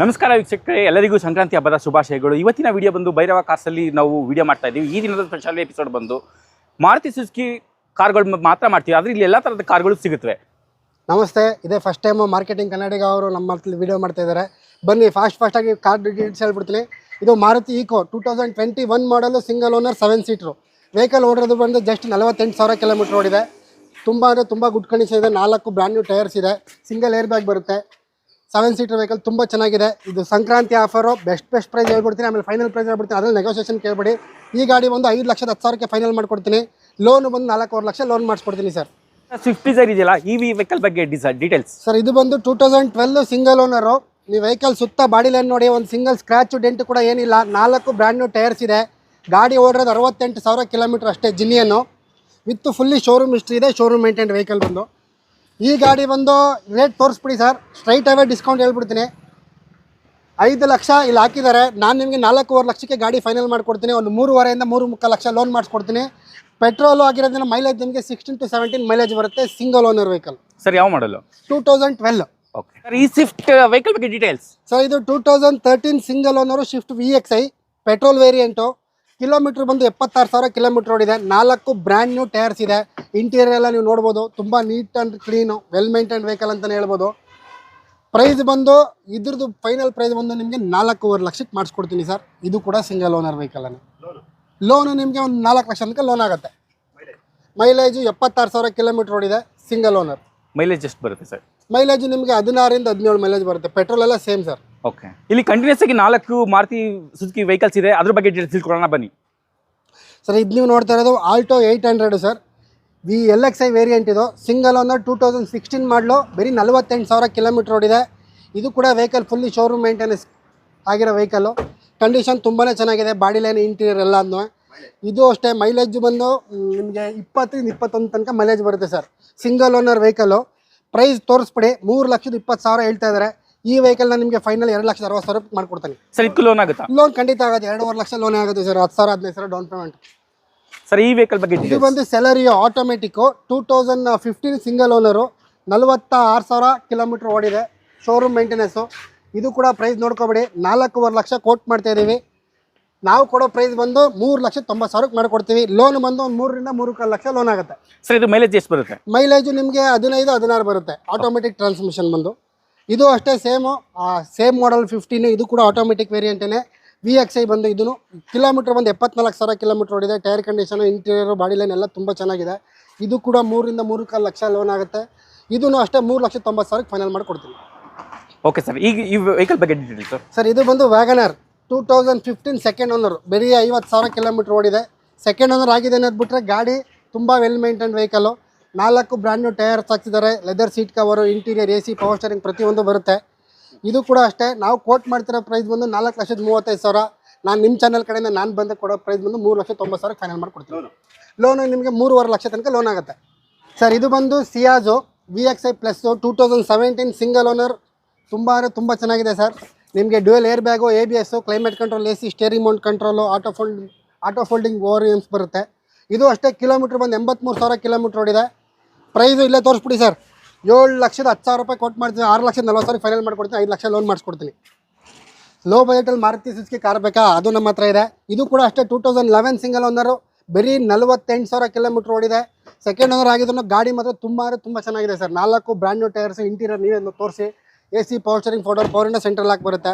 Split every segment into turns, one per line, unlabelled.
ನಮಸ್ಕಾರ ವೀಕ್ಷಕರೇ, ಎಲ್ಲರಿಗೂ ಸಂಕ್ರಾಂತಿ ಹಬ್ಬದ ಶುಭಾಶಯಗಳು. ಇವತ್ತಿನ ವಿಡಿಯೋ ಬಂದು ಭೈರವ ಕಾರ್ಸಲ್ಲಿ ನಾವು ವಿಡಿಯೋ ಮಾಡ್ತಾ ಇದ್ದೀವಿ. ಈ ದಿನದ ಸ್ಪೆಷಲ್ ಎಪಿಸೋಡ್ ಬಂದು ಮಾರುತಿ ಸುಜುಕಿ ಕಾರ್ಗಳು ಮಾತ್ರ ಮಾಡ್ತೀವಿ. ಆದರೆ ಇಲ್ಲಿ ಎಲ್ಲ ಥರದ ಕಾರ್ಗಳು ಸಿಗುತ್ತವೆ.
ನಮಸ್ತೆ, ಇದೇ ಫಸ್ಟ್ ಟೈಮು ಮಾರ್ಕೆಟಿಂಗ್ ಕನ್ನಡಿಗ ಅವರು ನಮ್ಮ ವಿಡಿಯೋ ಮಾಡ್ತಾ ಇದ್ದಾರೆ. ಬನ್ನಿ ಫಾಸ್ಟ್ ಫಾಸ್ಟಾಗಿ ಕಾರ್ ಡೀಟೇಲ್ಸ್ ಹೇಳ್ಬಿಡ್ತೀನಿ. ಇದು Maruti Eeco two thousand twenty one model single owner seven seater vehicle ಓಡಿರೋದು ಬಂದು ಜಸ್ಟ್ ನಲವತ್ತೆಂಟು ಸಾವಿರ ಕಿಲೋಮೀಟ್ರ್ ಓಡಿದೆ. ತುಂಬ ಅಂದರೆ ತುಂಬ ಗುಡ್ ಕಂಡೀಷನ್ ಇದೆ. ನಾಲ್ಕು ಬ್ರ್ಯಾಂಡ್ ನ್ಯೂ ಟೈರ್ಸ್ ಇದೆ. ಸಿಂಗಲ್ ಏರ್ ಬ್ಯಾಗ್ ಬರುತ್ತೆ. ಸೆವೆನ್ ಸೀಟರ್ ವೆಹಿಕಲ್ ತುಂಬ ಚೆನ್ನಾಗಿದೆ. ಇದು Sankranti offer best best price ಹೇಳ್ಬಿಡ್ತೀನಿ. ಆಮೇಲೆ ಫೈನಲ್ ಪ್ರೈಸ್ ಹೇಳ್ಬಿಡ್ತೀನಿ. ಅದ್ರಲ್ಲಿ ನೆಗೋಸಿಯೇಷನ್ ಕೇಳ್ಬಿಡಿ. ಈ ಗಾಡಿ ಒಂದು ಐದು ಲಕ್ಷದ ಹತ್ತು ಸಾವಿರಕ್ಕೆ ಫೈನಲ್ ಮಾಡ್ಕೊಡ್ತೀನಿ. ಲೋನ್ ಬಂದು ನಾಲ್ಕೂವರೆ ಲಕ್ಷ ಲೋನ್ ಮಾಡಿಸ್ಕೊಡ್ತೀನಿ ಸರ್
ಸ್ವಿಫ್ಟ್ ಡಿಸೈರ್ ಇದೆಯಲ್ಲ ಈ ವಿ ವೆಹಿಕಲ್ ಬಗ್ಗೆ ಡಿಸೈರ್ ಡೀಟೇಲ್ಸ್
ಸರ್ ಇದು ಬಂದು two thousand twelve single owner ನೀವು ವೆಹಿಕಲ್ ಸುತ್ತ ಬಾಡಿ ಲೈನ್ ನೋಡಿ ಒಂದು ಸಿಂಗಲ್ ಸ್ಕ್ರಾಚು ಡೆಂಟ್ ಕೂಡ ಏನಿಲ್ಲ. ನಾಲ್ಕು ಬ್ರ್ಯಾಂಡ್ ನ್ಯೂ ಟೈರ್ಸ್ ಇದೆ. ಗಾಡಿ ಓಡಿರೋದು ಅರವತ್ತೆಂಟು ಸಾವಿರ ಕಿಲೋಮೀಟ್ರ್ ಅಷ್ಟೇ ಜಿನಿಯನ್ನು. ವಿತ್ ಫುಲ್ಲಿ ಶೋರೂಮ್ ಹಿಸ್ಟ್ರಿ ಇದೆ ಶೋರೂಮ್ ಮೇಂಟೈನ್ ವೆಹಿಕಲ್ ಬಂದು. ಈ ಗಾಡಿ ಬಂದು ರೇಟ್ ತೋರಿಸ್ಬಿಡಿ ಸರ್ ಸ್ಟ್ರೈಟ್ ಅವೇ ಡಿಸ್ಕೌಂಟ್ ಹೇಳ್ಬಿಡ್ತೀನಿ. ಐದು ಲಕ್ಷ ಇಲ್ಲಿ ಹಾಕಿದ್ದಾರೆ. ನಾನು ನಿಮಗೆ ನಾಲ್ಕೂವರೆ ಲಕ್ಷಕ್ಕೆ ಗಾಡಿ ಫೈನಲ್ ಮಾಡಿಕೊಡ್ತೀನಿ. ಒಂದು ಮೂರುವರೆಯಿಂದ ಮೂರು ಮುಕ್ಕಾಲು ಲಕ್ಷ ಲೋನ್ ಮಾಡಿಸ್ಕೊಡ್ತೀನಿ. ಪೆಟ್ರೋಲು ಆಗಿರೋದ್ರಿಂದ ಮೈಲೇಜ್ ನಿಮಗೆ ಸಿಕ್ಸ್ಟೀನ್ ಟು ಸೆವೆಂಟೀನ್ ಮೈಲೇಜ್ ಬರುತ್ತೆ ಸಿಂಗಲ್ ಓನರ್ ವೆಹಿಕಲ್
ಸರ್ ಯಾವ model
two thousand twelve
okay sir ಈ ಸ್ವಿಫ್ಟ್ ವೆಹಿಕಲ್ ಬಗ್ಗೆ ಡೀಟೇಲ್ಸ್
ಸರ್ ಇದು two thousand thirteen single owner Swift V X I petrol variant kilometre ಬಂದು ಎಪ್ಪತ್ತಾರು ಸಾವಿರ kilometre ಓಡಿದೆ ನಾಲ್ಕು ಬ್ರ್ಯಾಂಡ್ ನ್ಯೂ ಟೈರ್ಸ್ ಇದೆ. ಇಂಟೀರಿಯರ್ ಎಲ್ಲ ನೀವು ನೋಡ್ಬೋದು. ತುಂಬ neat and clean well maintain vehicle ಅಂತಲೇ ಹೇಳ್ಬೋದು. ಪ್ರೈಸ್ ಬಂದು ಇದ್ರದ್ದು ಫೈನಲ್ ಪ್ರೈಸ್ ಬಂದು ನಿಮಗೆ ನಾಲ್ಕೂವರೆ ಲಕ್ಷಕ್ಕೆ ಮಾಡಿಸ್ಕೊಡ್ತೀನಿ ಸರ್. ಇದು ಕೂಡ ಸಿಂಗಲ್ ಓನರ್ ವೆಹಿಕಲನ್ನು ಲೋನು ನಿಮಗೆ ಒಂದು ನಾಲ್ಕು ಲಕ್ಷ ತನಕ ಲೋನ್ ಆಗುತ್ತೆ. ಮೈಲೇಜು ಎಪ್ಪತ್ತಾರು ಸಾವಿರ ಕಿಲೋಮೀಟ್ರ್ ಓಡಿದೆ ಸಿಂಗಲ್ ಓನರ್
ಮೈಲೇಜ್ ಎಷ್ಟು ಬರುತ್ತೆ ಸರ್?
ಮೈಲೇಜು ನಿಮಗೆ ಹದಿನಾರರಿಂದ ಹದಿನೇಳು ಮೈಲೇಜ್ ಬರುತ್ತೆ. ಪೆಟ್ರೋಲ್ ಎಲ್ಲ ಸೇಮ್ ಸರ್.
ಓಕೆ. ಇಲ್ಲಿ ಕಂಟಿನ್ಯೂಸ್ ಆಗಿ ನಾಲ್ಕು ಮಾರುತಿ ಸುಜುಕಿ ವೆಹಿಕಲ್ಸ್ ಇದೆ. ಅದ್ರ ಬಗ್ಗೆ ಡೀಟೇಲ್ಸ್ ತಿಳ್ಕೊಳ್ಳೋಣ, ಬನ್ನಿ.
ಸರ್, ಇದು ನೀವು ನೋಡ್ತಾ ಇರೋದು Alto eight hundred sir. V L X I variant ಇದು. Single owner two thousand sixteen model ಬರೀ ನಲವತ್ತೆಂಟು ಸಾವಿರ ಕಿಲೋಮೀಟ್ರ್ ಓಡಿದೆ ಇದು. ಕೂಡ ವೆಹಿಕಲ್ ಫುಲ್ಲಿ ಶೋರೂಮ್ ಮೇಂಟೆನೆನ್ಸ್ ಆಗಿರೋ ವೆಹಿಕಲ್ಲು ಕಂಡೀಷನ್ ತುಂಬಾ ಚೆನ್ನಾಗಿದೆ. ಬಾಡಿ ಲೈನ್ ಇಂಟೀರಿಯರ್ ಎಲ್ಲ ಅಂದ್ನು. ಇದು ಅಷ್ಟೇ ಮೈಲೇಜ್ ಬಂದು ನಿಮಗೆ ಇಪ್ಪತ್ತರಿಂದ ಇಪ್ಪತ್ತೊಂದು ತನಕ ಮೈಲೇಜ್ ಬರುತ್ತೆ sir. Single owner vehicle price ತೋರಿಸ್ಬಿಡಿ. ಮೂರು ಲಕ್ಷದ ಇಪ್ಪತ್ತು ಸಾವಿರ ಹೇಳ್ತಾ ಇದ್ದಾರೆ. ಈ ವೆಹಿಕಲ್ನ ನಿಮಗೆ ಫೈನಲ್ ಎರಡು ಲಕ್ಷದ ಅರವತ್ತು ಸಾವಿರ ಮಾಡ್ಕೊಡ್ತಾನೆ.
ಸರ್ ಇದಕ್ಕೂ ಲೋನ್ ಆಗುತ್ತಾ?
ಲೋನ್ ಖಂಡಿತ ಆಗುತ್ತೆ. ಎರಡೂವರೆ ಲಕ್ಷ ಲೋನ್ ಆಗುತ್ತೆ ಸರ್. ಹತ್ತು ಸಾವಿರ ಹದಿನೈದು ಸಾವಿರ ಡೌನ್ ಪೇಮೆಂಟ್
ಸರ್ ಈ ವೆಹಿಕಲ್ ಬಗ್ಗೆ
ಇದು ಬಂದು Celerio automatic two thousand fifteen single owner ನಲವತ್ತ ಆರು ಸಾವಿರ ಕಿಲೋಮೀಟ್ರ್ ಓಡಿದೆ. ಶೋರೂಮ್ ಮೇಂಟೆನೆನ್ಸು ಇದು ಕೂಡ ಪ್ರೈಸ್ ನೋಡ್ಕೊಬೇಡಿ. ನಾಲ್ಕೂವರೆ ಲಕ್ಷ ಕೋಟ್ ಮಾಡ್ತಾ ಇದ್ದೀವಿ ನಾವು ಕೊಡೋ ಪ್ರೈಸ್ ಬಂದು ಮೂರು ಲಕ್ಷ ತೊಂಬತ್ತು ಸಾವಿರಕ್ಕೆ ಮಾಡಿಕೊಡ್ತೀವಿ. ಲೋನ್ ಬಂದು ಒಂದು ಮೂರರಿಂದ ಮೂರು ಕಾಲು ಲಕ್ಷ ಲೋನ್ ಆಗುತ್ತೆ.
ಸರ್ ಇದು ಮೈಲೇಜ್ ಎಷ್ಟು ಬರುತ್ತೆ?
ಮೈಲೇಜು ನಿಮಗೆ ಹದಿನೈದು ಹದಿನಾರು ಬರುತ್ತೆ. ಆಟೋಮೆಟಿಕ್ ಟ್ರಾನ್ಸ್ಮಿಷನ್ ಬಂದು. ಇದು ಅಷ್ಟೇ ಸೇಮು ಸೇಮ್ ಮಾಡಲ್ ಫಿಫ್ಟೀನು ಇದು ಕೂಡ ಆಟೋಮೆಟಿಕ್ ವೇರಿಯಂಟೇ ವಿ ಎಕ್ಸ್ ಐ ಬಂದು ಇದನ್ನು ಕಿಲೋಮೀಟ್ರ್ ಬಂದು ಎಪ್ಪತ್ನಾಲ್ಕು ಸಾವಿರ ಕಿಲೋಮೀಟ್ರ್ ಓಡಿದೆ. Tyre condition interior body line ಎಲ್ಲ ತುಂಬ ಚೆನ್ನಾಗಿದೆ. ಇದು ಕೂಡ ಮೂರರಿಂದ ಮೂರು ಕಾಲು ಲಕ್ಷ ಲೋನ್ ಆಗುತ್ತೆ. ಇದನ್ನು ಅಷ್ಟೇ ಮೂರು ಲಕ್ಷ ತೊಂಬತ್ತು ಸಾವಿರಕ್ಕೆ ಫೈನಲ್ ಮಾಡಿಕೊಡ್ತೀನಿ
ಓಕೆ ಸರ್ ಈಗ ಈ ವೆಹಿಕಲ್ ಬಗ್ಗೆ ಡೀಟೇಲ್ ಸರ್
ಸರ್ ಇದು ಬಂದು WagonR two thousand fifteen second owner ಬರೀ ಐವತ್ತು ಸಾವಿರ ಕಿಲೋಮೀಟ್ರ್ ಓಡಿದೆ. ಸೆಕೆಂಡ್ ಓನರ್ ಆಗಿದೆ ಅನ್ನೋದ್ಬಿಟ್ರೆ ಗಾಡಿ ತುಂಬ ವೆಲ್ ಮೇಂಟೈನ್ ವೆಹಿಕಲ್ಲು ನಾಲ್ಕು brand new tyres ಹಾಕ್ಸಿದ್ದಾರೆ. Leather seat cover interior A C power steering ಪ್ರತಿಯೊಂದು ಬರುತ್ತೆ. ಇದು ಕೂಡ ಅಷ್ಟೇ. ನಾವು ಕೋಟ್ ಮಾಡ್ತಿರೋ ಪ್ರೈಸ್ ಬಂದು ನಾಲ್ಕು ಲಕ್ಷದ ಮೂವತ್ತೈದು ಸಾವಿರ. ನಾನು ನಿಮ್ಮ ಚಾನಲ್ ಕಡೆಯಿಂದ ನಾನು ಬಂದು ಕೊಡೋ ಪ್ರೈಸ್ ಬಂದು ಮೂರು ಲಕ್ಷ ತೊಂಬತ್ತು ಸಾವಿರ ಫೈನಲ್ ಮಾಡ್ಕೊಡ್ತೀನಿ. ಲೋನು ನಿಮಗೆ ಮೂರುವರೆ ಲಕ್ಷ ತನಕ ಲೋನ್ ಆಗುತ್ತೆ. ಸರ್ ಇದು ಬಂದು ಸಿಯಾಜೋ V X I plus two thousand seventeen single owner ತುಂಬ ಅಂದರೆ ತುಂಬ ಚೆನ್ನಾಗಿದೆ ಸರ್ ನಿಮಗೆ dual air bag A B S climate control A C steering mount control auto folding auto folding ORVMs ಬರುತ್ತೆ. ಇದು ಅಷ್ಟೇ ಕಿಲೋಮೀಟ್ರ್ ಬಂದು ಎಂಬತ್ತ್ಮೂರು ಸಾವಿರ ಕಿಲೋಮೀಟ್ರ್ ಓಡಿದೆ. ಪ್ರೈಸು ಇಲ್ಲೇ ತೋರಿಸ್ಬಿಡಿ ಸರ್. ಏಳು ಲಕ್ಷದ ಹತ್ತು ಸಾವಿರ ರೂಪಾಯಿ ಕೊಟ್ಟು ಮಾಡ್ತೀನಿ. ಆರು ಲಕ್ಷದ ನಲ್ವತ್ತು ಸಾವಿರ ಫೈನಲ್ ಮಾಡ್ಕೊಡ್ತೀನಿ. ಐದು ಲಕ್ಷ ಲೋನ್ ಮಾಡಿಸ್ಕೊಡ್ತೀನಿ. ಲೋ ಬಜೆಟಲ್ಲಿ ಮಾರುತಿ ಸುಜುಕಿ ಕಾರ್ ಬೇಕಾ? ಅದು ನಮ್ಮ ಹತ್ರ ಇದೆ. ಇದು ಕೂಡ ಅಷ್ಟೇ two thousand eleven single owner ಬರೀ ನಲ್ವತ್ತೆಂಟು ಸಾವಿರ ಕಿಲೋಮೀಟ್ರ್ ಓಡಿದೆ. ಸೆಕೆಂಡ್ ಓನರ್ ಆಗಿದ್ರು ಗಾಡಿ ಮಾತ್ರ ತುಂಬ ಅಂದರೆ ತುಂಬ ಚೆನ್ನಾಗಿದೆ ಸರ್. ನಾಲ್ಕು ಬ್ರ್ಯಾಂಡ್ ನ್ಯೂ ಟೈರ್ಸ್ ಇಂಟೀರಿಯರ್ ನೀವೇ ತೋರಿಸಿ. A C steering photo power window central ಹಾಕಿ ಬರುತ್ತೆ.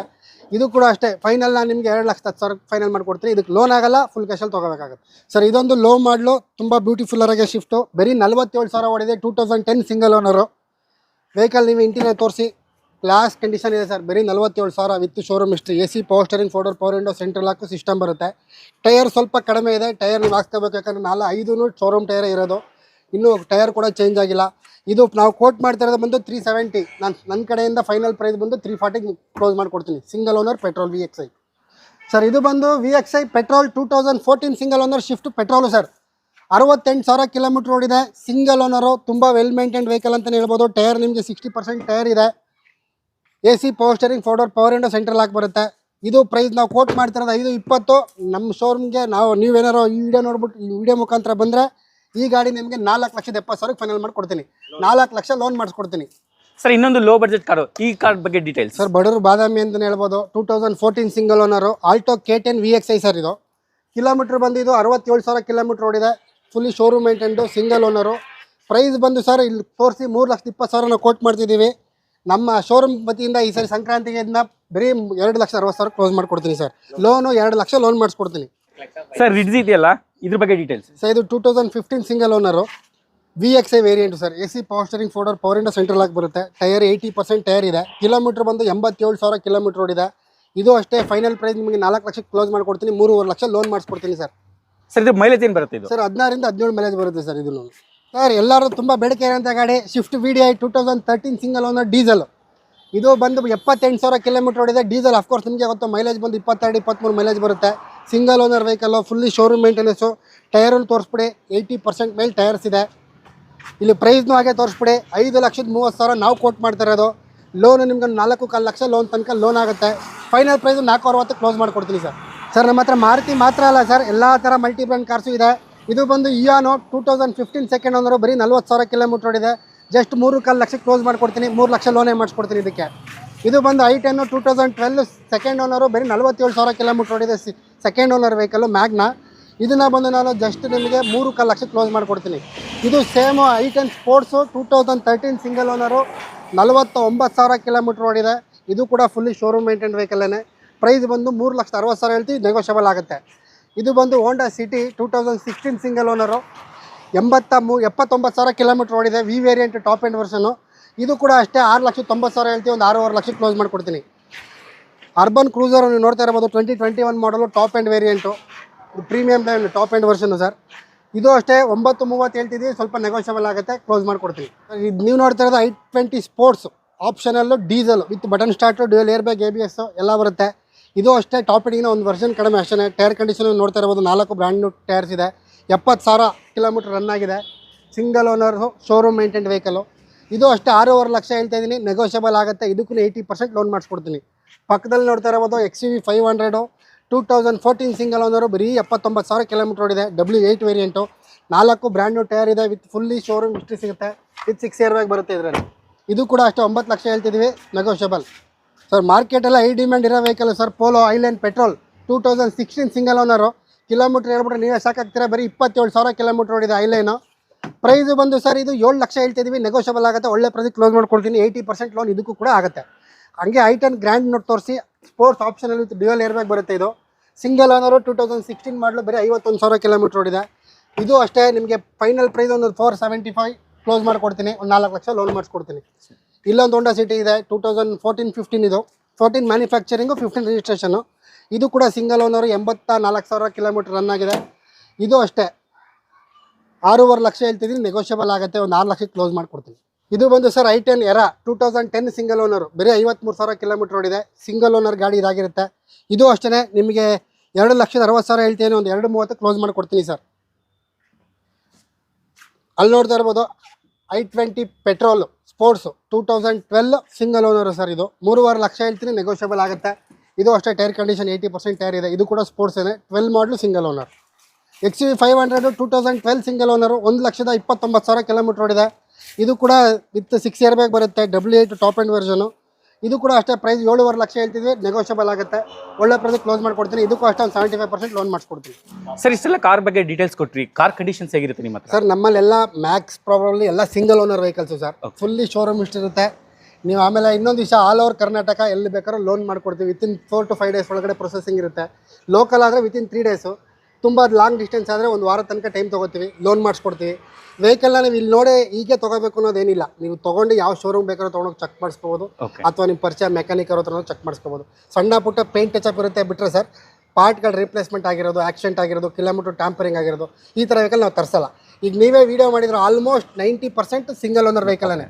ಇದು ಕೂಡ ಅಷ್ಟೇ, ಫೈನಲ್ ನಾನು ನಿಮಗೆ ಎರಡು ಲಕ್ಷ ಹತ್ತು ಸಾವಿರ ಫೈನಲ್ ಮಾಡಿಕೊಡ್ತೀನಿ. ಇದಕ್ಕೆ ಲೋನ್ ಆಗಲ್ಲ ಫುಲ್ ಕ್ಯಾಶಲ್ಲಿ ತೊಗೋಬೇಕಾಗುತ್ತೆ. ಸರ್, ಇದೊಂದು ಲೋ ಮಾಡಲು ತುಂಬ ಬ್ಯೂಟಿಫುಲ್ಲರಾಗೆ ಶಿಫ್ಟು ಬರೀ ನಲವತ್ತೇಳು ಸಾವಿರ ಓಡಿದೆ two thousand ten single owner vehicle ನೀವು ಇಂಟೀರಿಯರ್ ತೋರಿಸಿ ಕ್ಲಾಸ್ ಕಂಡೀಷನ್ ಇದೆ ಸರ್, ಬರೀ ನಲ್ವತ್ತೇಳು ಸಾವಿರ ವಿತ್ ಶೋರೂಮ್ ಇಷ್ಟು A C power steering four power window central ಹಾಕು ಸಿಸ್ಟಮ್ ಬರುತ್ತೆ. ಟೈರ್ ಸ್ವಲ್ಪ ಕಡಿಮೆ ಇದೆ ಟೈರ್ ನೀವು ಹಾಕ್ಸ್ಕೋಬೇಕು ಯಾಕಂದ್ರೆ ನಾಲ್ಕು ಐದು ಶೋರೂಮ್ ಟೈರೇ ಇರೋದು. ಇನ್ನೂ ಟೈರ್ ಕೂಡ ಚೇಂಜ್ ಆಗಿಲ್ಲ. ಇದು ನಾವು ಕೋಟ್ ಮಾಡ್ತಾ ಇರೋದು ಬಂದು ತ್ರೀ ಸೆವೆಂಟಿ ನಾನು ನನ್ನ ಕಡೆಯಿಂದ ಫೈನಲ್ ಪ್ರೈಸ್ ಬಂದು ತ್ರೀ ಫಾರ್ಟಿ ಕ್ಲೋಸ್ ಮಾಡಿಕೊಡ್ತೀನಿ. Single owner petrol V X I sir ಇದು ಬಂದು V X I petrol two thousand fourteen single owner Swift petrol sir ಅರವತ್ತೆಂಟು ಸಾವಿರ ಕಿಲೋಮೀಟ್ರ್ ಓಡಿದೆ. ಸಿಂಗಲ್ ಓನರು ತುಂಬ ವೆಲ್ ಮೇಂಟೈನ್ಡ್ ವೆಹಿಕಲ್ ಅಂತಲೇ ಹೇಳ್ಬೋದು. ಟೈರ್ ನಿಮಗೆ ಸಿಕ್ಸ್ಟಿ ಪರ್ಸೆಂಟ್ ಟೈರ್ ಇದೆ. A C power steering four door power window central ಹಾಕಿ ಬರುತ್ತೆ. ಇದು ಪ್ರೈಸ್ ನಾವು ಕೋಟ್ ಮಾಡ್ತಿರೋದು ಐದು ಇಪ್ಪತ್ತು. ನಮ್ಮ ಶೋರೂಮ್ಗೆ ನಾವು ನೀವೇನಾರು ಈ ವಿಡಿಯೋ ನೋಡ್ಬಿಟ್ಟು, ಈ ವಿಡಿಯೋ ಮುಖಾಂತರ ಬಂದರೆ ಈ ಗಾಡಿ ನಿಮಗೆ ನಾಲ್ಕು ಲಕ್ಷದ ಎಪ್ಪತ್ತು ಸಾವಿರಕ್ಕೆ ಫೈನಲ್ ಮಾಡಿಕೊಡ್ತೀನಿ. ನಾಲ್ಕು ಲಕ್ಷ ಲೋನ್ ಮಾಡಿಸ್ಕೊಡ್ತೀನಿ.
ಸರ್ ಇನ್ನೊಂದು ಲೋ ಬಜೆಟ್ ಕಾರು ಈ ಕಾರ್ ಬಗ್ಗೆ ಡೀಟೇಲ್ಸ್
ಸರ್ ಬಡವರು ಬಾದಾಮಿ ಅಂತಲೇ ಹೇಳ್ಬೋದು. Two thousand fourteen single owner Alto K ten V X I sir ಇದು. ಕಿಲೋಮೀಟ್ರ್ ಬಂದಿದ್ದು ಇದು ಅರವತ್ತೇಳು ಸಾವಿರ ಕಿಲೋಮೀಟ್ರ್ ಓಡಿದೆ. Fully showroom maintained single owner price ಬಂದು ಸರ್ ಇಲ್ಲಿ ತೋರಿಸಿ ಮೂರು ಲಕ್ಷದ ಇಪ್ಪತ್ತು ಸಾವಿರ ನಾವು ಕೋಟ್ ಮಾಡ್ತಿದ್ದೀವಿ. ನಮ್ಮ ಶೋರೂಮ್ ವತಿಯಿಂದ ಈ ಸರಿ ಸಂಕ್ರಾಂತಿಗೆ ಇದನ್ನ ಬರೀ ಎರಡು ಲಕ್ಷ ಅರವತ್ತು ಸಾವಿರ ಕ್ಲೋಸ್ ಮಾಡಿಕೊಡ್ತೀನಿ ಸರ್ ಲೋನು ಎರಡು ಲಕ್ಷ ಲೋನ್ ಮಾಡಿಸ್ಕೊಡ್ತೀನಿ.
ಸರ್ ರಿಡ್ಜ್ ಇದೆಯಲ್ಲ? ಇದ್ರ ಬಗ್ಗೆ ಡೀಟೇಲ್ಸ್
ಸರ್ ಇದು two thousand fifteen single owner V X I variant sir A C power steering four door power window central ಆಗಿ ಬರುತ್ತೆ. ಟೈರ್ ಏಯ್ಟಿ ಪರ್ಸೆಂಟ್ ಟೈರ್ ಇದೆ. ಕಿಲೋಮೀಟರ್ ಬಂದು ಎಂಬತ್ತೇಳು ಸಾವಿರ ಕಿಲೋಮೀಟರ್ ಓಡಿದೆ. ಇದು ಅಷ್ಟೇ ಫೈನಲ್ ಪ್ರೈಸ್ ನಿಮಗೆ ನಾಲ್ಕು ಲಕ್ಷಕ್ಕೆ ಕ್ಲೋಸ್ ಮಾಡ್ಕೊಡ್ತೀನಿ. ಮೂರುವರೆ ಲಕ್ಷ ಲೋನ್ ಮಾಡಿಸ್ಕೊಡ್ತೀನಿ ಸರ್
ಸರ್ ಇದು ಮೈಲೇಜ್ ಏನು ಬರುತ್ತೆ ಇದು?
ಸರ್ ಹದಿನಾರಿಂದ ಹದಿನೇಳು ಮೈಲೇಜ್ ಬರುತ್ತೆ ಸರ್ ಇದು ಸರ್ ಎಲ್ಲರೂ ತುಂಬ ಬೇಡಿಕೆ ಇರೋಂಥ ಗಾಡಿ Swift V D I two thousand thirteen single owner diesel ಇದು ಬಂದು ಎಪ್ಪತ್ತೆಂಟು ಸಾವಿರ ಕಿಲೋಮೀಟರ್ ಓಡಿದೆ. ಡೀಸೆಲ್ ಅಫ್ಕೋರ್ಸ್ ನಿಮಗೆ ಗೊತ್ತು ಮೈಲೇಜ್ ಬಂದು ಇಪ್ಪತ್ತೆರಡು ಇಪ್ಪತ್ತ್ಮೂರು ಮೈಲೇಜ್ ಬರುತ್ತೆ. Single owner vehicle fully showroom maintenance ಟೈರಲ್ಲಿ ತೋರಿಸ್ಬಿಡಿ. ಏಯ್ಟಿ ಪರ್ಸೆಂಟ್ ಮೇಲೆ ಟೈರ್ಸ್ ಇದೆ. ಇಲ್ಲಿ ಪ್ರೈಸ್ನೂ ಹಾಗೆ ತೋರಿಸ್ಬಿಡಿ. ಐದು ಲಕ್ಷದ ಮೂವತ್ತು ಸಾವಿರ ನಾವು ಕೋಟ್ ಮಾಡ್ತಾ ಇರೋದು ಲೋನು ನಿಮ್ಗೆ ನಾಲ್ಕು ಕಾಲು ಲಕ್ಷ ಲೋನ್ ತನಕ ಲೋನ್ ಆಗುತ್ತೆ. ಫೈನಲ್ ಪ್ರೈಸ್ ನಾಲ್ಕು ಅರವತ್ತು ಕ್ಲೋಸ್ ಮಾಡ್ಕೊಡ್ತೀನಿ ಸರ್. ಸರ್, ನಮ್ಮ ಹತ್ರ ಮಾರುತಿ ಮಾತ್ರ ಅಲ್ಲ ಸರ್. ಎಲ್ಲ ಥರ ಮಲ್ಟಿ ಬ್ರ್ಯಾಂಡ್ ಕಾರ್ಸು ಇದೆ. ಇದು ಬಂದು ಇಯಾನೋ ಟೂ ತೌಸಂಡ್ ಫಿಫ್ಟೀನ್ ಸೆಕೆಂಡ್ ಅಂದರು ಬರೀ ನಲ್ವತ್ತು ಸಾವಿರ ಕಿಲೋಮೀಟರ್ ಇದೆ ಜಸ್ಟ್ ಮೂರು ಕಾಲು ಲಕ್ಷಕ್ಕೆ ಕ್ಲೋಸ್ ಮಾಡಿಕೊಡ್ತೀನಿ. ಮೂರು ಲಕ್ಷ ಲೋನೇ ಮಾಡಿಸ್ಕೊಡ್ತೀನಿ ಇದಕ್ಕೆ. ಇದು ಬಂದು i ten two thousand twelve second owner ಬರೀ ನಲ್ವತ್ತೇಳು ಸಾವಿರ ಕಿಲೋಮೀಟರ್ ಓಡಿದೆ ಸೆಕೆಂಡ್ ಓನರ್ ವೆಹಿಕಲ್ಲು ಮ್ಯಾಗ್ನ ಇದನ್ನ ಬಂದು ನಾನು ಜಸ್ಟ್ ನಿಮಗೆ ಮೂರು ಕಾಲು ಲಕ್ಷ ಕ್ಲೋಸ್ ಮಾಡಿಕೊಡ್ತೀನಿ. ಇದು same i ten sports two thousand thirteen single owner ನಲವತ್ತ ಒಂಬತ್ತು ಸಾವಿರ ಕಿಲೋಮೀಟ್ರ್ ಓಡಿದೆ. ಇದು ಕೂಡ ಫುಲ್ಲಿ ಶೋರೂಮ್ ಮೇಂಟೈನ್ ವೆಹಿಕಲ್ಲೇ ಪ್ರೈಸ್ ಬಂದು ಮೂರು ಲಕ್ಷದ ಅರವತ್ತು ಸಾವಿರ ಹೇಳ್ತೀವಿ ನೆಗೋಷಿಯಬಲ್ ಆಗುತ್ತೆ. ಇದು ಬಂದು Honda City two thousand sixteen single owner ಎಂಬತ್ತ ಮೂ ಎಪ್ಪತ್ತೊಂಬತ್ತು ಸಾವಿರ ಕಿಲೋಮೀಟ್ರ್ ಓಡಿದೆ V variant top end version ಇದು ಕೂಡ ಅಷ್ಟೇ ಆರು ಲಕ್ಷ ತೊಂಬತ್ತು ಸಾವಿರ ಹೇಳ್ತೀವಿ, ಒಂದು ಆರೂವರೆ ಲಕ್ಷ ಕ್ಲೋಸ್ ಮಾಡಿಕೊಡ್ತೀನಿ. ಅರ್ಬನ್ ಕ್ರೂಸರ್ ನೀವು ನೋಡ್ತಾ ಇರ್ಬೋದು twenty twenty one model top end variant premium top end version sir. ಇದು ಅಷ್ಟೇ ಒಂಬತ್ತು ಮೂವತ್ತು ಹೇಳ್ತಿದ್ದೀವಿ ಸ್ವಲ್ಪ ನೆಗೋಷಿಯಬಲ್ ಆಗುತ್ತೆ ಕ್ಲೋಸ್ ಮಾಡಿಕೊಡ್ತೀನಿ. ಇದು ನೀವು ನೋಡ್ತಾ ಇರೋದು i twenty sports optional diesel with button start dual air bag A B S ಎಲ್ಲ ಬರುತ್ತೆ. ಇದು ಅಷ್ಟೇ ಟಾಪ್ ಎಂಡಿಗಿನ ಒಂದು ವರ್ಷನ್ ಕಡಿಮೆ ಅಷ್ಟೇ. ಟೈರ್ ಕಂಡೀಷನ್ ನೋಡ್ತಾ ಇರ್ಬೋದು, ನಾಲ್ಕು ಬ್ರ್ಯಾಂಡ್ ಟೈರ್ಸ್ ಇದೆ. ಎಪ್ಪತ್ತು ಸಾವಿರ ಕಿಲೋಮೀಟ್ರ್ ರನ್ ಆಗಿದೆ. Single owners showroom maintain vehicle ಇದು ಅಷ್ಟೇ ಆರೂವರೆ ಲಕ್ಷ ಹೇಳ್ತಾ ಇದ್ದೀನಿ ನೆಗೋಷಿಯಬಲ್ ಆಗುತ್ತೆ. ಇದಕ್ಕೂ ಏಯ್ಟಿ ಪರ್ಸೆಂಟ್ ಲೋನ್ ಮಾಡಿಸ್ಕೊಡ್ತೀನಿ. ಪಕ್ಕದಲ್ಲಿ ನೋಡ್ತಾ ಇರ್ಬೋದು X V five hundred two thousand fourteen single owner ಬರೀ ಎಪ್ಪತ್ತೊಂಬತ್ತು ಸಾವಿರ ಕಿಲೋಮೀಟರ್ ಓಡಿದೆ. ಡಬ್ಲ್ಯೂ ಏಯ್ಟ್ ವೇರಿಯಂಟು ನಾಲ್ಕು ಬ್ರ್ಯಾಂಡ್ ಟೈರ್ ಇದೆ ವಿತ್ ಫುಲ್ಲಿ ಶೋರೂಮ್ ಇಷ್ಟು ಸಿಗುತ್ತೆ. ವಿತ್ ಸಿಕ್ಸ್ ಇಯರ್ ಬ್ಯಾಗ್ ಬರುತ್ತೆ ಇದರಲ್ಲಿ. ಇದು ಕೂಡ ಅಷ್ಟೇ ಒಂಬತ್ತು ಲಕ್ಷ ಹೇಳ್ತಿದ್ದೀವಿ ನೆಗೋಷಿಯಬಲ್ ಸರ್ ಮಾರ್ಕೆಟೆಲ್ಲ ಐ ಡಿಮ್ಯಾಂಡ್ ಇರೋ vehicle sir Polo Highline petrol two thousand sixteen single owner kilometre ಹೇಳ್ಬಿಟ್ರೆ ನೀವೇ ಸಾಕಾಗ್ತೀರಾ? ಬರೀ ಇಪ್ಪತ್ತೇಳು ಸಾವಿರ ಕಿಲೋಮೀಟ್ರ್ ಓಡಿದೆ ಐಲೈನು ಪ್ರೈಸ್ ಬಂದು ಸರ್ ಇದು ಏಳು ಲಕ್ಷ ಹೇಳ್ತಿದ್ದೀವಿ ನೆಗೋಷಿಯಬಲ್ ಆಗುತ್ತೆ, ಒಳ್ಳೆ ಪ್ರೈಸ್ ಕ್ಲೋಸ್ ಮಾಡ್ಕೊಳ್ತೀನಿ ಏಯ್ಟಿ ಪರ್ಸೆಂಟ್ ಲೋನ್ ಇದಕ್ಕೂ ಕೂಡ ಆಗುತ್ತೆ. ಹಂಗೆ ಐ ಟೆನ್ ಗ್ರ್ಯಾಂಡ್ ನೋಟ್ ತೋರಿಸಿ ಸ್ಪೋರ್ಟ್ಸ್ ಆಪ್ಷನಲ್ಲಿ ಡ್ಯೂಯಲ್ ಏರ್ಬ್ಯಾಗ್ ಬರುತ್ತೆ ಇದು. Single owner two thousand sixteen model ಬರೀ ಐವತ್ತೊಂದು ಸಾವಿರ ಕಿಲೋಮೀಟ್ರ್ ಓಡಿದೆ. ಇದು ಅಷ್ಟೇ, ನಿಮಗೆ ಫೈನಲ್ ಪ್ರೈಸ್ ಒಂದು ಫೋರ್ ಸೆವೆಂಟಿ ಫೈವ್ ಕ್ಲೋಸ್ ಮಾಡಿಕೊಡ್ತೀನಿ, ಒಂದು ನಾಲ್ಕು ಲಕ್ಷ ಲೋನ್ ಮಾಡಿಸ್ಕೊಡ್ತೀನಿ. ಇಲ್ಲೊಂದು ಹೋಂಡಾ ಸಿಟಿ ಇದೆ ಟೂ ತೌಸಂಡ್ ಫೋರ್ಟೀನ್ ಫಿಫ್ಟೀನ್ ಇದು. ಫೋರ್ಟೀನ್ ಮ್ಯಾನುಫ್ಯಾಕ್ಚರಿಂಗು ಫಿಫ್ಟೀನ್ ರಿಜಿಸ್ಟ್ರೇಷನು ಇದು ಕೂಡ ಸಿಂಗಲ್ ಓನರು ಎಂಬತ್ತ ನಾಲ್ಕು ಸಾವಿರ ಕಿಲೋಮೀಟ್ರ್ ರನ್ ಆಗಿದೆ. ಇದು ಅಷ್ಟೇ. ಆರೂವರೆ ಲಕ್ಷ ಹೇಳ್ತಿದ್ದೀನಿ ನೆಗೋಷಿಯಬಲ್ ಆಗುತ್ತೆ, ಒಂದು ಆರು ಲಕ್ಷಕ್ಕೆ ಕ್ಲೋಸ್ ಮಾಡಿಕೊಡ್ತೀನಿ. ಇದು ಬಂದು sir i ten Era two thousand ten single owner ಬರೀ ಐವತ್ತ್ಮೂರು ಸಾವಿರ ಕಿಲೋಮೀಟ್ರ್ ಓಡಿದೆ ಸಿಂಗಲ್ ಓನರ್ ಗಾಡಿ ಇದಾಗಿರುತ್ತೆ. ಇದು ಅಷ್ಟೇ ನಿಮಗೆ ಎರಡು ಲಕ್ಷದ ಅರವತ್ತು ಸಾವಿರ ಹೇಳ್ತೀನಿ, ಒಂದು ಎರಡು ಮೂವತ್ತು ಕ್ಲೋಸ್ ಮಾಡಿಕೊಡ್ತೀನಿ ಸರ್ ಅಲ್ಲಿ ನೋಡ್ತಾ ಇರ್ಬೋದು i twenty petrol sports two thousand twelve single owner sir ಇದು. ಮೂರುವರೆ ಲಕ್ಷ ಹೇಳ್ತೀನಿ ನೆಗೋಷಿಯಬಲ್ ಆಗುತ್ತೆ. ಇದು ಅಷ್ಟೇ tyre condition eighty percent tyre ಇದೆ, ಇದು ಕೂಡ ಸ್ಪೋರ್ಟ್ಸ್ ಇದೆ twelve model single owner X V five hundred two thousand twelve single owner ಒಂದು ಲಕ್ಷದ ಇಪ್ಪತ್ತೊಂಬತ್ತು ಸಾವಿರ ಕಿಲೋಮೀಟ್ರ್ ಓಡಿದೆ. ಇದು ಕೂಡ ವಿತ್ ಸಿಕ್ಸ್ ಇಯರ್ ಬ್ಯಾಗ್ ಬರುತ್ತೆ W eight top end version ಇದು ಕೂಡ ಅಷ್ಟೇ ಪ್ರೈಸ್ ಏಳುವರೆ ಲಕ್ಷ ಹೇಳ್ತಿದ್ವಿ ನೆಗೋಷಿಯಬಲ್ ಆಗುತ್ತೆ. ಒಳ್ಳೆ ಪ್ರೈಸ್ ಕ್ಲೋಸ್ ಮಾಡ್ಕೊಡ್ತೀನಿ. ಇದಕ್ಕೂ ಅಷ್ಟೇ ಒಂದು ಸೆವೆಂಟಿ ಫೈವ್ ಪರ್ಸೆಂಟ್ ಲೋನ್ ಮಾಡಿಸ್ಕೊಡ್ತೀನಿ.
ಸರ್ ಇಷ್ಟೆಲ್ಲ ಕಾರ್ ಬಗ್ಗೆ ಡೀಟೇಲ್ಸ್ ಕೊಟ್ರಿ. ಕಾರ್ ಕಂಡೀಷನ್ಸ್ ಹೇಗಿರುತ್ತೆ ನಿಮ್ಮ
ಸರ್ ನಮ್ಮಲ್ಲೆಲ್ಲ ಮ್ಯಾಕ್ಸ್ ಪ್ರಾಬ್ಲಮ್ಲಿ ಎಲ್ಲ single owner vehicles sir fully showroom ಇರುತ್ತೆ. ನೀವು ಆಮೇಲೆ ಇನ್ನೊಂದು ವಿಷಯ ಆಲ್ ಓವರ್ ಕರ್ನಾಟಕ ಎಲ್ಲಿ ಬೇಕಾದ್ರೂ ಲೋನ್ ಮಾಡ್ಕೊಡ್ತೀವಿ. Within four to five days ಒಳಗಡೆ ಪ್ರೊಸೆಸಿಂಗ್ ಇರುತ್ತೆ. ಲೋಕಲ್ ಆದರೆ ವಿತಿನ್ ತ್ರೀ ಡೇಸು ತುಂಬ ಲಾಂಗ್ ಡಿಸ್ಟೆನ್ಸ್ ಆದರೆ ಒಂದು ವಾರ ತನಕ ಟೈಮ್ ತೊಗೋತೀವಿ ಲೋನ್ ಮಾಡಿಸ್ಕೊಡ್ತೀವಿ. ವೆಹಿಕಲ್ನ ನೀವು ಇಲ್ಲಿ ನೋಡಿ ಹೀಗೆ ತೊಗೋಬೇಕು ಅನ್ನೋದೇನಿಲ್ಲ ನೀವು ತೊಗೊಂಡು ಯಾವ ಶೋರೂಮ್ ಬೇಕಾದ್ರೂ ತೊಗೊಂಡೋಗಿ ಚೆಕ್ ಮಾಡಿಸ್ಕೋಬೋದು. ಅಥವಾ ನಿಮ್ಮ ಪರಿಚಯ ಮೆಕ್ಯಾನಿಕ್ ಅವ್ರ ಹತ್ರ ಚೆಕ್ ಮಾಡಿಸ್ಕೋಬೋದು. ಸಣ್ಣ ಪುಟ್ಟ ಪೇಂಟ್ ಟಚಪ್ ಇರುತ್ತೆ ಬಿಟ್ಟರೆ ಸರ್ ಪಾರ್ಟ್ಗಳು ರಿಪ್ಲೇಸ್ಮೆಂಟ್ ಆಗಿರೋದು ಆಕ್ಸಿಡೆಂಟ್ ಆಗಿರೋದು ಕಿಲೋಮೀಟರ್ ಟ್ಯಾಂಪರಿಂಗ್ ಆಗಿರೋದು ಈ ಥರ ವೆಹಿಕಲ್ ನಾವು ತರಿಸಲ್ಲ. ಈಗ ನೀವೇ ವೀಡಿಯೋ ಮಾಡಿದ್ರೆ almost ninety percent single owner ವೆಹಿಕಲೇ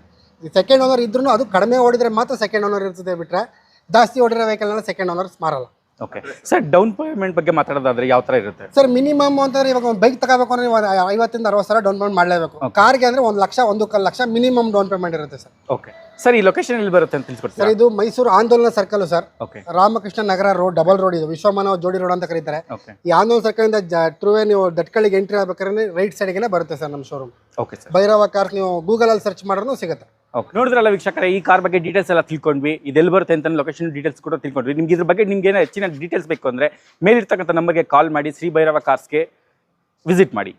second owner ಇದ್ರೂ ಅದು ಕಡಿಮೆ ಓಡಿದ್ರೆ ಮಾತ್ರ ಸೆಕೆಂಡ್ ಓನರ್ ಇರ್ತದೆ ಬಿಟ್ಟರೆ ಜಾಸ್ತಿ ಓಡಿರೋ ವೆಹಿಕಲ್ನ ಸೆಕೆಂಡ್ ಓನರ್ಸ್ ಮಾರಲ್ಲ.
ಓಕೆ ಸರ್ ಡೌನ್ ಪೇಮೆಂಟ್ ಬಗ್ಗೆ ಮಾತಾಡೋದಾದ್ರೆ ಯಾವ ಥರ ಇರುತ್ತೆ?
ಸರ್ ಮಿನಿಮಮ್ ಅಂತಂದ್ರೆ ಇವಾಗ ಒಂದು ಬೈಕ್ ತಗೋಬೇಕು ಅಂದ್ರೆ ಒಂದು ಐವತ್ತಿಂದ ಅರವತ್ತು ಸಾವಿರ ಡೌನ್ ಪೇಮೆಂಟ್ ಮಾಡಲೇಬೇಕು. ಕಾರ್ಗೆ ಅಂದರೆ ಒಂದು ಲಕ್ಷ ಒಂದು ಕಾಲು ಲಕ್ಷ ಮಿನಿಮಮ್ ಡೌನ್ ಪೇಮೆಂಟ್ ಇರುತ್ತೆ ಸರ್
ಓಕೆ ಸರ್ ಈ ಲೊಕೇಶನ್ ಎಲ್ಲಿ ಬರುತ್ತೆ ಅಂತ ತಿಳಿಸ್ಕೊಡ್ತೀರಾ?
ಸರ್ ಇದು Mysuru Andolana circle sir
okay
Ramakrishna Nagar road double road ಇದು. ವಿಶ್ವಮಾನವ ಜೋಡಿ ರೋಡ್ ಅಂತ ಕರೀತಾರೆ. ಈ ಆಂದೋಲನ ಸರ್ಕಲಿಂದ ಇಂದ ಟ್ರೂವೇ ನೀವು ದಟ್ಕಳಿಗೆ ಎಂಟ್ರಿ ಆಗ್ಬೇಕಾದ್ರೆ ರೈಟ್ ಸೈಡ್ಗೆ ಬರುತ್ತೆ ಸರ್ ನಮ್ಮ showroom
okay sir
Bhairava car ನೀವು ಗೂಗಲಲ್ಲಿ ಸರ್ಚ್ ಮಾಡಿದ್ರು ಸಿಗುತ್ತೆ.
ನೋಡಿದ್ರಲ್ಲ ವೀಕ್ಷಕರ, ಈ ಕಾರ್ ಬಗ್ಗೆ ಡೀಟೇಲ್ಸ್ ಎಲ್ಲ ತಿಳ್ಕೊಂಡ್ವಿ. ಇದೆಲ್ಲಿ ಬರುತ್ತೆ ಅಂತ ಲೊಕೇಶನ್ ಡೀಟೇಲ್ಸ್ ಕೂಡ ತಿಳ್ಕೊಂಡ್ವಿ. ನಿಮ್ಗೆ ಇದ್ರ ಬಗ್ಗೆ ನಿಮ್ಗೆ ಏನೋ ಹೆಚ್ಚಿನ ಡೀಟೇಲ್ಸ್ ಬೇಕು ಅಂದರೆ ಮೇಲಿರ್ತಕ್ಕಂಥ ನಂಬರ್ಗೆ ಕಾಲ್ ಮಾಡಿ ಶ್ರೀ ಭೈರವ ಕಾರ್ಸ್ಗೆ ವಿಸಿಟ್ ಮಾಡಿ.